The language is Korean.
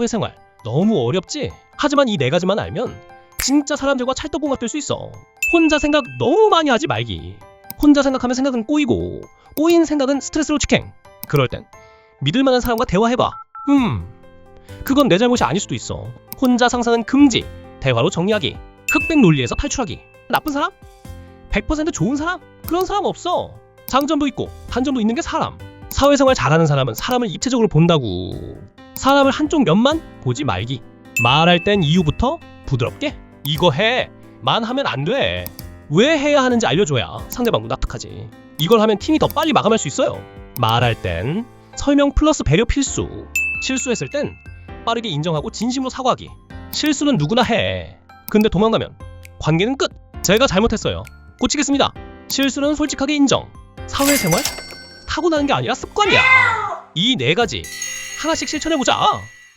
사회생활 너무 어렵지? 하지만 이 네 가지만 알면 진짜 사람들과 찰떡궁합 될 수 있어. 혼자 생각 너무 많이 하지 말기. 혼자 생각하면 생각은 꼬이고 꼬인 생각은 스트레스로 직행. 그럴 땐 믿을 만한 사람과 대화해봐. 음, 그건 내 잘못이 아닐 수도 있어. 혼자 상상은 금지. 대화로 정리하기. 흑백 논리에서 탈출하기. 나쁜 사람? 100% 좋은 사람? 그런 사람 없어. 장점도 있고 단점도 있는 게 사람. 사회생활 잘하는 사람은 사람을 입체적으로 본다고. 사람을 한쪽 면만 보지 말기. 말할 땐 이유부터 부드럽게. 이거 해. 만 하면 안 돼. 왜 해야 하는지 알려줘야 상대방도 납득하지. 이걸 하면 팀이 더 빨리 마감할 수 있어요. 말할 땐 설명 플러스 배려 필수. 실수했을 땐 빠르게 인정하고 진심으로 사과하기. 실수는 누구나 해. 근데 도망가면 관계는 끝. 제가 잘못했어요. 고치겠습니다. 실수는 솔직하게 인정. 사회생활 타고나는 게 아니라 습관이야. 이 네 가지 하나씩 실천해보자.